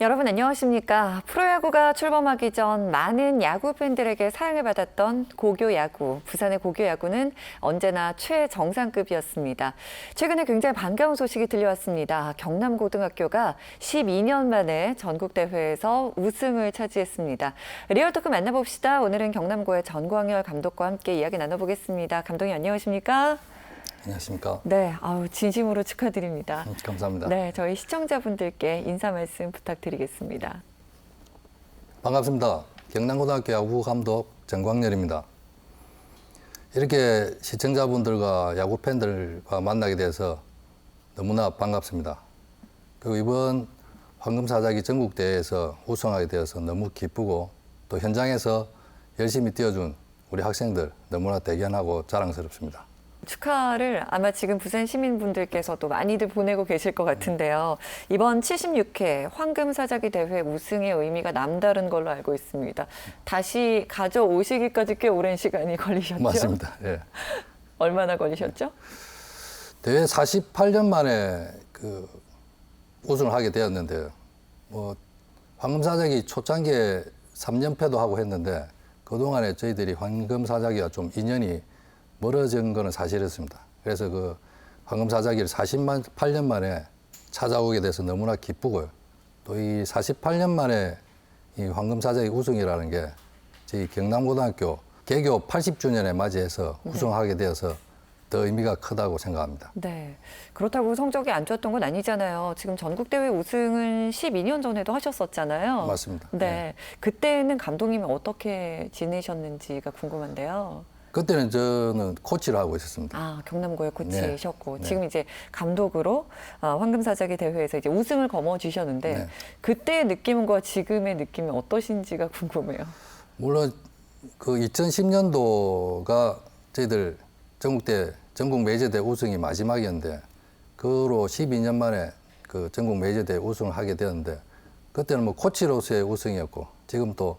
여러분 안녕하십니까? 프로야구가 출범하기 전 많은 야구 팬들에게 사랑을 받았던 고교 야구, 부산의 고교 야구는 언제나 최정상급이었습니다. 최근에 굉장히 반가운 소식이 들려왔습니다. 경남 고등학교가 12년 만에 전국 대회에서 우승을 차지했습니다. 리얼토크 만나봅시다. 오늘은 경남고의 전광열 감독과 함께 이야기 나눠보겠습니다. 감독님 안녕하십니까? 안녕하십니까. 네, 아우 진심으로 축하드립니다. 음, 감사합니다. 네, 저희 시청자분들께 인사 말씀 부탁드리겠습니다. 반갑습니다. 경남고등학교 야구 감독 정광열입니다. 이렇게 시청자분들과 야구 팬들과 만나게 돼서 너무나 반갑습니다. 그리고 이번 황금사자기 전국대회에서 우승하게 되어서 너무 기쁘고 또 현장에서 열심히 뛰어준 우리 학생들 너무나 대견하고 자랑스럽습니다. 축하를 아마 지금 부산 시민분들께서도 많이들 보내고 계실 것 같은데요. 이번 76회 황금사자기 대회 우승의 의미가 남다른 걸로 알고 있습니다. 다시 가져오시기까지 꽤 오랜 시간이 걸리셨죠? 맞습니다. 예. 얼마나 걸리셨죠? 대회 48년 만에 그 우승을 하게 되었는데요. 뭐 황금사자기 초창기에 3연패도 하고 했는데 그동안에 저희들이 황금사자기와 좀 인연이 멀어진 거는 사실이었습니다. 그래서 그 황금사자기를 48년 만에 찾아오게 돼서 너무나 기쁘고요. 또 이 48년 만에 이 황금사자기 우승이라는 게 저희 경남고등학교 개교 80주년에 맞이해서 우승하게 되어서 더 의미가 크다고 생각합니다. 네. 그렇다고 성적이 안 좋았던 건 아니잖아요. 지금 전국대회 우승은 12년 전에도 하셨었잖아요. 맞습니다. 네. 그때는 감독님이 어떻게 지내셨는지가 궁금한데요. 그때는 저는 코치를 하고 있었습니다. 아, 경남고의 코치셨고 네. 지금 이제 감독으로 아, 황금사자기 대회에서 이제 우승을 거머쥐셨는데 네. 그때의 느낌과 지금의 느낌이 어떠신지가 궁금해요. 물론 그 2010년도가 저희들 전국대 전국 메이저대 우승이 마지막이었는데 그로 12년 만에 그 전국 메이저대 우승을 하게 되었는데 그때는 뭐 코치로서의 우승이었고 지금 또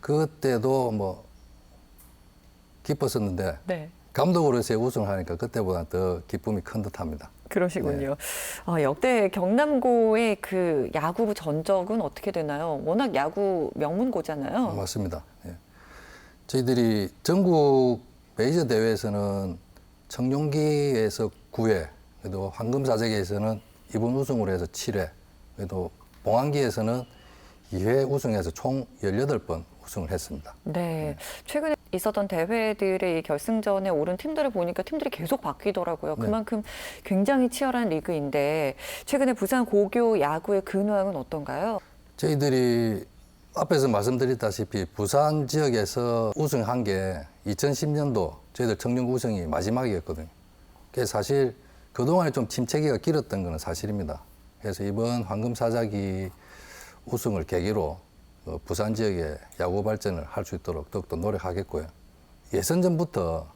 그때도 뭐 기뻤었는데 네. 감독으로서의 우승을 하니까 그때보다 더 기쁨이 큰 듯합니다. 그러시군요. 네. 아, 역대 경남고의 그 야구 전적은 어떻게 되나요? 워낙 야구 명문고잖아요. 맞습니다. 예. 저희들이 전국 메이저 대회에서는 청룡기에서 9회, 그래도 황금사재기에서는 이번 우승으로 해서 7회, 그래도 봉황기에서는 2회 우승해서 총 18번 우승을 했습니다. 네. 최근에 있었던 대회들의 이 결승전에 오른 팀들을 보니까 팀들이 계속 바뀌더라고요. 네. 그만큼 굉장히 치열한 리그인데 최근에 부산 고교 야구의 근황은 어떤가요? 저희들이 앞에서 말씀드렸다시피 부산 지역에서 우승한 게 2010년도 저희들 청룡 우승이 마지막이었거든요. 그래서 사실 그동안에 좀 침체기가 길었던 거는 사실입니다. 그래서 이번 황금사자기 우승을 계기로 어, 부산 지역의 야구 발전을 할 수 있도록 더욱더 노력하겠고요. 예선전부터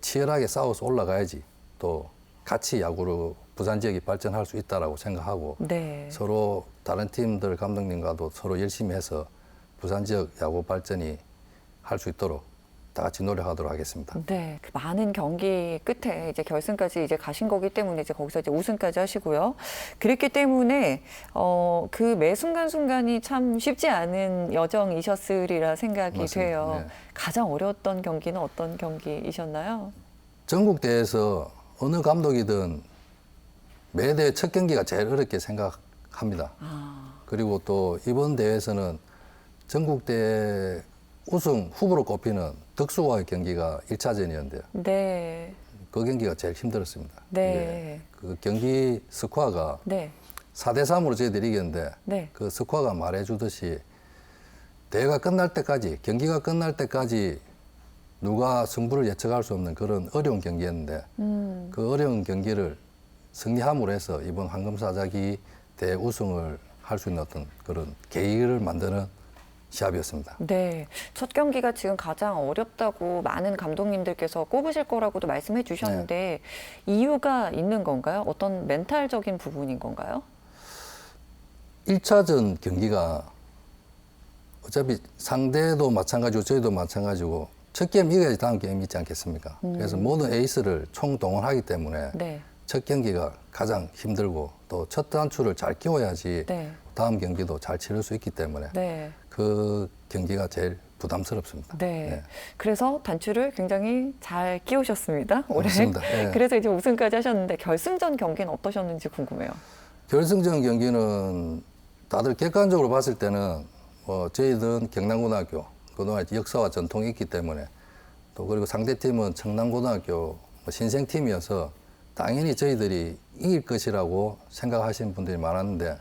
치열하게 싸워서 올라가야지 또 같이 야구로 부산 지역이 발전할 수 있다라고 생각하고 네. 서로 다른 팀들 감독님과도 서로 열심히 해서 부산 지역 야구 발전이 할 수 있도록 다 같이 노력하도록 하겠습니다. 네, 그 많은 경기 끝에 이제 결승까지 이제 가신 거기 때문에 이제 거기서 이제 우승까지 하시고요. 그랬기 때문에 어, 그 매 순간 순간이 참 쉽지 않은 여정이셨으리라 생각이 맞습니다. 돼요. 네. 가장 어려웠던 경기는 어떤 경기이셨나요? 전국 대회에서 어느 감독이든 매대 첫 경기가 제일 어렵게 생각합니다. 아, 그리고 또 이번 대회에서는 전국 대회 우승 후보로 꼽히는 덕수와의 경기가 1차전이었는데요. 네, 그 경기가 제일 힘들었습니다. 네. 예, 그 경기 스코어가 네, 4대 3으로 저희들이 이겼는데 네. 그 스코어가 말해 주듯이 대회가 끝날 때까지 경기가 끝날 때까지 누가 승부를 예측할 수 없는 그런 어려운 경기였는데 음, 그 어려운 경기를 승리함으로 해서 이번 황금사자기 대 우승을 할 수 있는 어떤 그런 계기를 만드는 시합이었습니다. 네. 첫 경기가 지금 가장 어렵다고 많은 감독님들께서 꼽으실 거라고도 말씀해 주셨는데 이유가 있는 건가요? 어떤 멘탈적인 부분인 건가요? 1차전 경기가 어차피 상대도 마찬가지고 저희도 마찬가지고 첫 게임 이겨야지 다음 게임 있지 않겠습니까? 그래서 모든 에이스를 총동원하기 때문에 네. 첫 경기가 가장 힘들고 또 첫 단추를 잘 끼워야지 네. 다음 경기도 잘 치를 수 있기 때문에 네. 그 경기가 제일 부담스럽습니다. 네. 그래서 단추를 굉장히 잘 끼우셨습니다. 올해. 그렇습니다. 예. 그래서 이제 우승까지 하셨는데 결승전 경기는 어떠셨는지 궁금해요. 결승전 경기는 다들 객관적으로 봤을 때는 뭐 저희들은 경남고등학교 그동안 역사와 전통이 있기 때문에 또 그리고 상대팀은 청남고등학교 뭐 신생팀이어서 당연히 저희들이 이길 것이라고 생각하시는 분들이 많았는데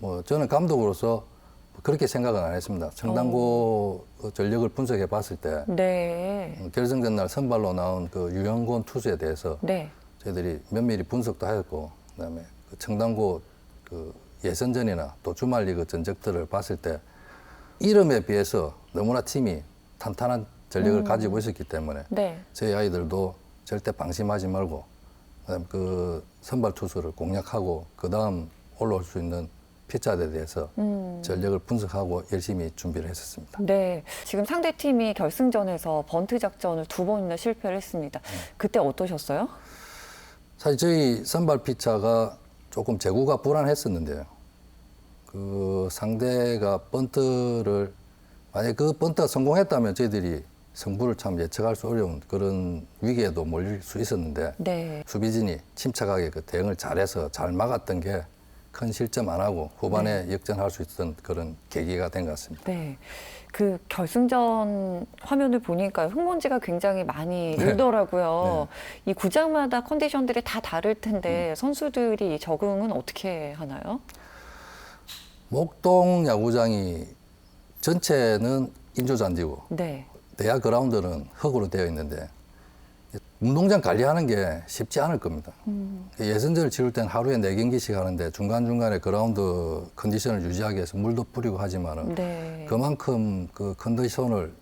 뭐 저는 감독으로서 그렇게 생각은 안 했습니다. 청담고 그 전력을 분석해 봤을 때 네. 어, 결승전 날 선발로 나온 그 유영곤 투수에 대해서 네. 저희들이 면밀히 분석도 하였고 그다음에 그 청담고 그 예선전이나 또 주말 리그 전적들을 봤을 때 이름에 비해서 너무나 팀이 탄탄한 전력을 가지고 있었기 때문에 네. 저희 아이들도 절대 방심하지 말고 그다음에 그 선발 투수를 공략하고 그 다음 올라올 수 있는 피자에 대해서 음. 전력을 분석하고 열심히 준비를 했었습니다. 네. 지금 상대 팀이 결승전에서 번트 작전을 두 번이나 실패를 했습니다. 그때 어떠셨어요? 사실 저희 선발 피차가 조금 재구가 불안했었는데요. 그 상대가 번트를 만약 그 번트가 성공했다면 저희들이 승부를 참 예측할 수 어려운 그런 위기에도 몰릴 수 있었는데 네. 수비진이 침착하게 그 대응을 잘해서 잘 막았던 게 큰 실점 안 하고 후반에 역전할 수 있었던 그런 계기가 된 것 같습니다. 네. 그 결승전 화면을 보니까 흙먼지가 굉장히 많이 네. 늘더라고요. 이 구장마다 컨디션들이 다 다를 텐데 선수들이 이 적응은 어떻게 하나요? 목동 야구장이 전체는 인조 잔디고 네. 대야 그라운드는 흙으로 되어 있는데 운동장 관리하는 게 쉽지 않을 겁니다. 예선전을 치를 땐 하루에 네경기씩 하는데 중간중간에 그라운드 컨디션을 유지하기 위해서 물도 뿌리고 하지만은 네. 그만큼 그 컨디션을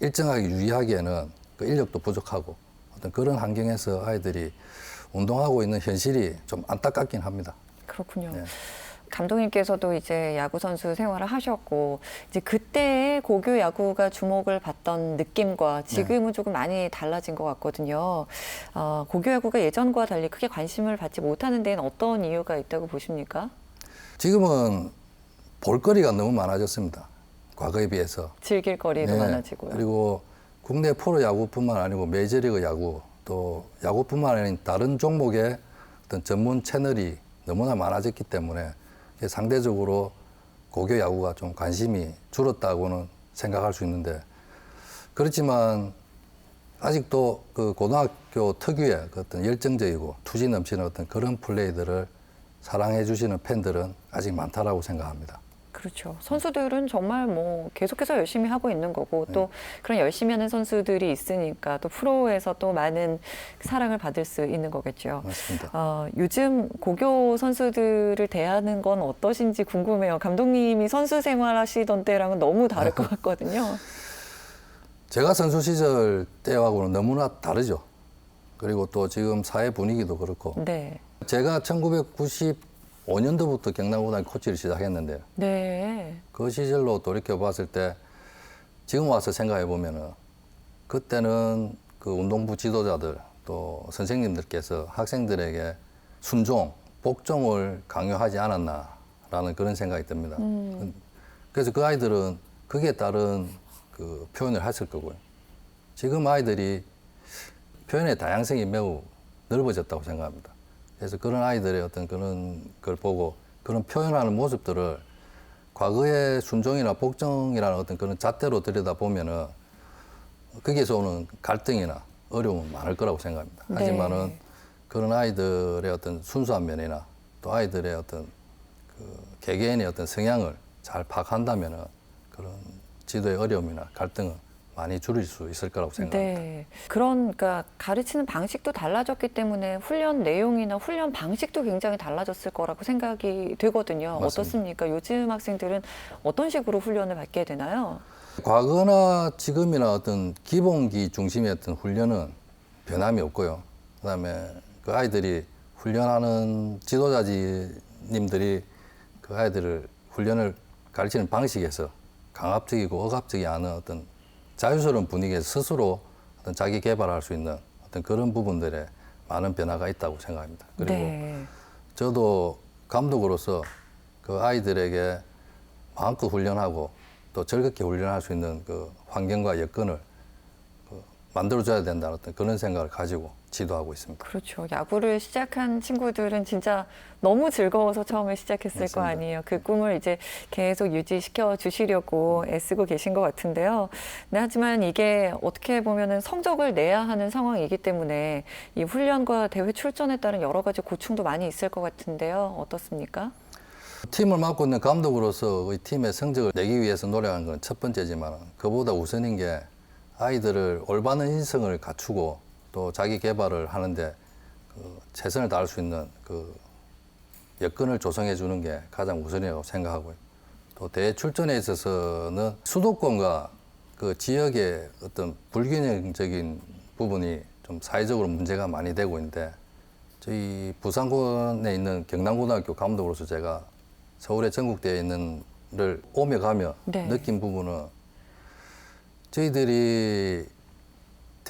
일정하게 유지하기에는 그 인력도 부족하고 어떤 그런 환경에서 아이들이 운동하고 있는 현실이 좀 안타깝긴 합니다. 그렇군요. 네. 감독님께서도 이제 야구 선수 생활을 하셨고 이제 그때의 고교 야구가 주목을 받던 느낌과 지금은 조금 많이 달라진 것 같거든요. 어, 고교 야구가 예전과 달리 크게 관심을 받지 못하는 데는 어떤 이유가 있다고 보십니까? 지금은 볼거리가 너무 많아졌습니다. 과거에 비해서. 즐길 거리도 네. 많아지고요. 그리고 국내 프로 야구뿐만 아니고 메이저리그 야구 또 야구뿐만 아닌 다른 종목의 어떤 전문 채널이 너무나 많아졌기 때문에 상대적으로 고교 야구가 좀 관심이 줄었다고는 생각할 수 있는데 그렇지만 아직도 그 고등학교 특유의 그 어떤 열정적이고 투지 넘치는 어떤 그런 플레이들을 사랑해 주시는 팬들은 아직 많다라고 생각합니다. 그렇죠. 선수들은 정말 뭐 계속해서 열심히 하고 있는 거고 또 그런 열심히 하는 선수들이 있으니까 또 프로에서 또 많은 사랑을 받을 수 있는 거겠죠. 맞습니다. 어, 요즘 고교 선수들을 대하는 건 어떠신지 궁금해요. 감독님이 선수 생활하시던 때랑은 너무 다를 것 같거든요. 제가 선수 시절 때하고는 너무나 다르죠. 그리고 또 지금 사회 분위기도 그렇고 네. 제가 1995년도부터 경남고등학교 코치를 시작했는데 네. 그 시절로 돌이켜 봤을 때 지금 와서 생각해 보면은 그때는 그 운동부 지도자들 또 선생님들께서 학생들에게 순종, 복종을 강요하지 않았나라는 그런 생각이 듭니다. 그래서 그 아이들은 그게 따른 그 표현을 했을 거고요. 지금 아이들이 표현의 다양성이 매우 넓어졌다고 생각합니다. 그래서 그런 아이들의 어떤 그런 걸 보고 그런 표현하는 모습들을 과거의 순종이나 복종이라는 어떤 그런 잣대로 들여다 보면은 거기에서 오는 갈등이나 어려움은 많을 거라고 생각합니다. 네. 하지만은 그런 아이들의 어떤 순수한 면이나 또 아이들의 어떤 그 개개인의 어떤 성향을 잘 파악한다면은 그런 지도의 어려움이나 갈등은 많이 줄일 수 있을 거라고 생각합니다. 네. 그런 그러니까 가르치는 방식도 달라졌기 때문에 훈련 내용이나 훈련 방식도 굉장히 달라졌을 거라고 생각이 되거든요. 맞습니다. 어떻습니까? 요즘 학생들은 어떤 식으로 훈련을 받게 되나요? 과거나 지금이나 어떤 기본기 어떤 훈련은 변함이 없고요. 그다음에 그 아이들이 훈련하는 지도자님들이 그 아이들을 훈련을 가르치는 방식에서 강압적이고 억압적이 않은 어떤 자유스러운 분위기에서 스스로 어떤 자기 개발할 수 있는 어떤 그런 부분들에 많은 변화가 있다고 생각합니다. 그리고 네. 저도 감독으로서 그그 아이들에게 마음껏 훈련하고 또 즐겁게 훈련할 수 있는 그 환경과 여건을 그 만들어줘야 된다는 어떤 그런 생각을 가지고 지도하고 있습니다. 그렇죠. 야구를 시작한 친구들은 진짜 너무 즐거워서 처음에 시작했을 거 맞습니다. 아니에요. 그 꿈을 이제 계속 유지시켜 주시려고 애쓰고 계신 것 같은데요. 네, 하지만 이게 어떻게 보면은 성적을 내야 하는 상황이기 때문에 이 훈련과 대회 출전에 따른 여러 가지 고충도 많이 있을 것 같은데요. 어떻습니까? 팀을 맡고 있는 감독으로서 이 팀의 성적을 내기 위해서 노력하는 건 첫 번째지만 그보다 우선인 게 아이들을 올바른 인성을 갖추고 또 자기 개발을 하는데 그 최선을 다할 수 있는 그 여건을 조성해 주는 게 가장 우선이라고 생각하고요. 또 대회 출전에 있어서는 수도권과 그 지역의 어떤 불균형적인 부분이 좀 사회적으로 문제가 많이 되고 있는데 저희 부산권에 있는 경남고등학교 감독으로서 제가 서울에 전국대에 있는 를 오며 가며 네. 느낀 부분은 저희들이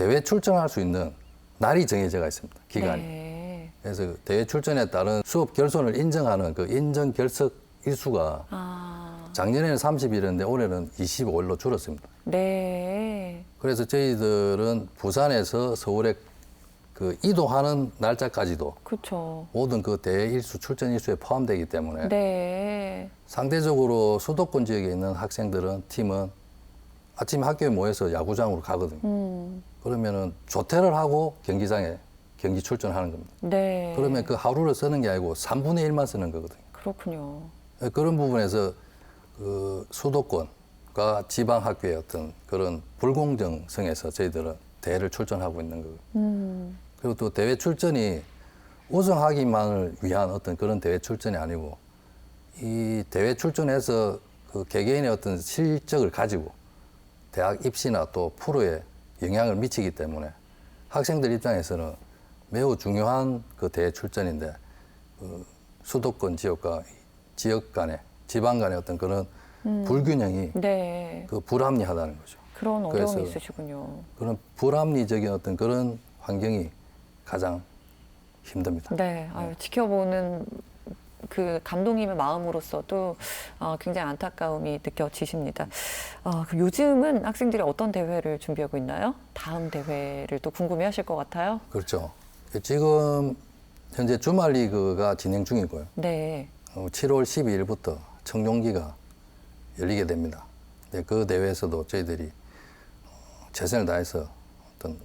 대회 출전할 수 있는 날이 정해져 있습니다. 기간이. 네. 그래서 대회 출전에 따른 수업 결손을 인정하는 그 인정 결석 일수가 아, 작년에는 30일이었는데 올해는 25일로 줄었습니다. 네. 그래서 저희들은 부산에서 서울에 그 이동하는 날짜까지도 그렇죠. 모든 그 대회 일수 출전 일수에 포함되기 때문에 네. 상대적으로 수도권 지역에 있는 학생들은 팀은 아침 학교에 모여서 야구장으로 가거든요. 음, 그러면은 조퇴를 하고 경기장에 경기 출전하는 겁니다. 네. 그러면 그 하루를 쓰는 게 아니고 3분의 1만 쓰는 거거든요. 그렇군요. 그런 부분에서 그 수도권과 지방 학교의 어떤 그런 불공정성에서 저희들은 대회를 출전하고 있는 거고 음, 그리고 또 대회 출전이 우승하기만을 위한 어떤 그런 대회 출전이 아니고 이 대회 출전해서 그 개개인의 어떤 실적을 가지고 대학 입시나 또 프로에 영향을 미치기 때문에 학생들 입장에서는 매우 중요한 그 대회 출전인데 그 수도권 지역과 지역 간의 지방 간의 어떤 그런 불균형이 네. 그 불합리하다는 거죠. 그런 어려움이 있으시군요. 그런 불합리적인 어떤 그런 환경이 가장 힘듭니다. 네, 아유, 지켜보는 그 감독님의 마음으로서도 어, 굉장히 안타까움이 느껴지십니다. 어, 그럼 요즘은 학생들이 어떤 대회를 준비하고 있나요? 다음 대회를 또 궁금해하실 것 같아요. 그렇죠. 지금 현재 주말 리그가 진행 중이고요. 네, 어, 7월 12일부터 청룡기가 열리게 됩니다. 네, 그 대회에서도 저희들이 어, 최선을 다해서 어떤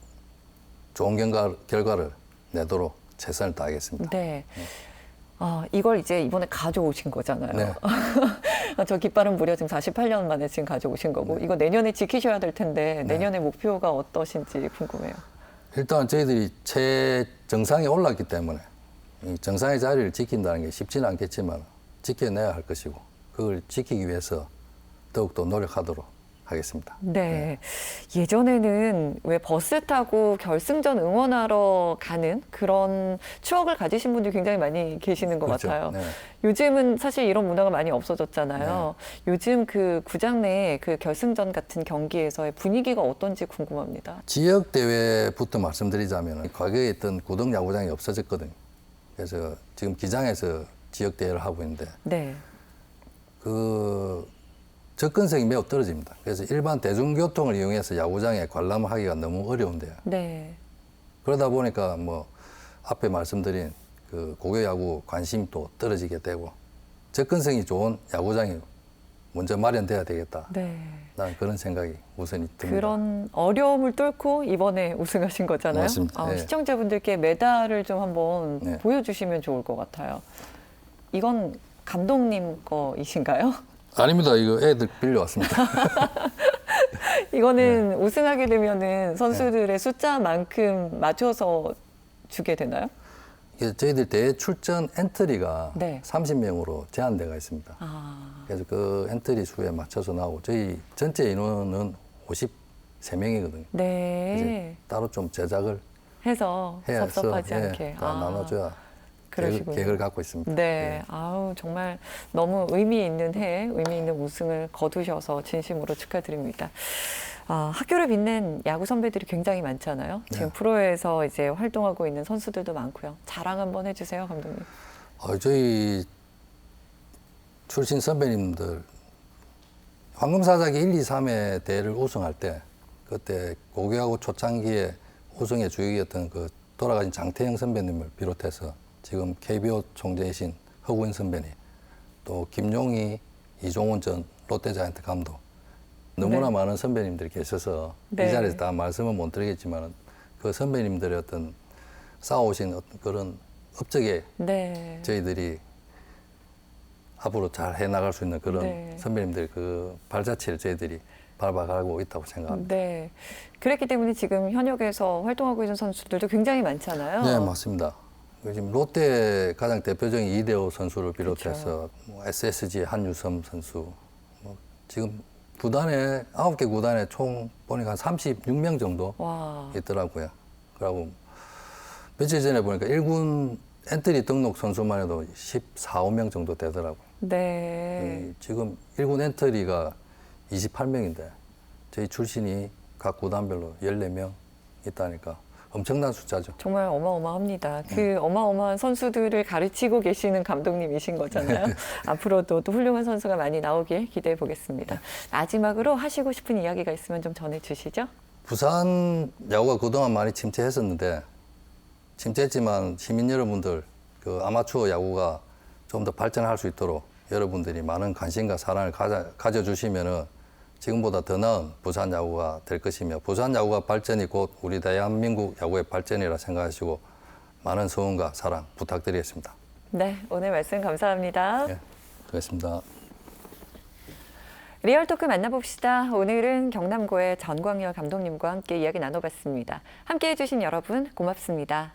좋은 결과, 결과를 내도록 최선을 다하겠습니다. 네. 아, 이걸 이제 이번에 가져오신 거잖아요. 네. 저 깃발은 무려 지금 48년 만에 지금 가져오신 거고, 이거 내년에 지키셔야 될 텐데, 내년의 목표가 어떠신지 궁금해요. 일단 저희들이 최정상에 올랐기 때문에 이 정상의 자리를 지킨다는 게 쉽지는 않겠지만 지켜내야 할 것이고 그걸 지키기 위해서 더욱더 노력하도록 하겠습니다. 네. 예전에는 왜 버스 타고 결승전 응원하러 가는 그런 추억을 가지신 분들이 굉장히 많이 계시는 것 그렇죠. 같아요. 네. 요즘은 사실 이런 문화가 많이 없어졌잖아요. 요즘 그 구장 내 그 결승전 같은 경기에서의 분위기가 어떤지 궁금합니다. 지역 대회부터 말씀드리자면 과거에 있던 고등 야구장이 없어졌거든요. 그래서 지금 기장에서 지역 대회를 하고 있는데 네. 그 접근성이 매우 떨어집니다. 그래서 일반 대중교통을 이용해서 야구장에 관람을 하기가 너무 어려운데요. 네. 그러다 보니까 뭐 앞에 말씀드린 그 고교 야구 관심도 떨어지게 되고 접근성이 좋은 야구장이 먼저 마련돼야 되겠다. 네. 난 그런 생각이 우선이 듭니다. 그런 어려움을 뚫고 이번에 우승하신 거잖아요. 맞습니다. 아, 네. 시청자분들께 메달을 좀 한번 네. 보여주시면 좋을 것 같아요. 이건 감독님 거이신가요? 아닙니다. 이거 애들 빌려왔습니다. 이거는 네. 우승하게 되면은 선수들의 숫자만큼 맞춰서 주게 되나요? 이게 저희들 대회 출전 엔트리가 네. 30명으로 제한되어 있습니다. 아, 그래서 그 엔트리 수에 맞춰서 나오고 저희 전체 인원은 53명이거든요. 네. 따로 좀 제작을 해서 섭섭하지 예, 않게. 다 나눠줘야 계획, 그러시군요. 계획을 갖고 있습니다. 네. 예. 아우, 정말 너무 의미 있는 해, 의미 있는 우승을 거두셔서 진심으로 축하드립니다. 아, 학교를 빛낸 야구 선배들이 굉장히 많잖아요. 지금 네. 프로에서 이제 활동하고 있는 선수들도 많고요. 자랑 한번 해주세요, 감독님. 어, 저희 출신 선배님들 황금사자기 1, 2, 3회 대회를 우승할 때 그때 고교하고 초창기에 우승의 주역이었던 그 돌아가신 장태영 선배님을 비롯해서 지금 KBO 총재이신 허구인 선배님 또 김용희, 이종훈 전 롯데자이언트 감독 너무나 네. 많은 선배님들이 계셔서 네. 이 자리에서 다 말씀은 못 드리겠지만 그 선배님들의 어떤 쌓아오신 어떤 그런 업적에 네. 저희들이 앞으로 잘 해나갈 수 있는 그런 네. 선배님들 그 발자취를 저희들이 밟아가고 있다고 생각합니다. 네. 그랬기 때문에 지금 현역에서 활동하고 있는 선수들도 굉장히 많잖아요. 네, 맞습니다. 그 지금 롯데 가장 대표적인 이대호 선수를 비롯해서 뭐 SSG 한유섬 선수, 뭐 지금 구단에 아홉 개 구단에 총 보니까 한 36명 정도 와. 있더라고요. 그리고 며칠 전에 보니까 1군 엔트리 등록 선수만 해도 14, 5명 정도 되더라고요. 네. 이 지금 1군 엔트리가 28명인데 저희 출신이 각 구단별로 14명 있다니까 엄청난 숫자죠. 정말 어마어마합니다. 그 어마어마한 선수들을 가르치고 계시는 감독님이신 거잖아요. 앞으로도 또 훌륭한 선수가 많이 나오길 기대해 보겠습니다. 마지막으로 하시고 싶은 이야기가 있으면 좀 전해 주시죠. 부산 야구가 그동안 많이 침체했었는데 침체했지만 시민 여러분들 그 아마추어 야구가 좀 더 발전할 수 있도록 여러분들이 많은 관심과 사랑을 가져, 가져주시면은 지금보다 더 나은 부산 야구가 될 것이며 부산 야구가 발전이 곧 우리 대한민국 야구의 발전이라 생각하시고 많은 소원과 사랑 부탁드리겠습니다. 네, 오늘 말씀 감사합니다. 예, 수고했습니다. 리얼 토크 만나봅시다. 오늘은 경남고의 전광열 감독님과 함께 이야기 나눠봤습니다. 함께 해 주신 여러분 고맙습니다.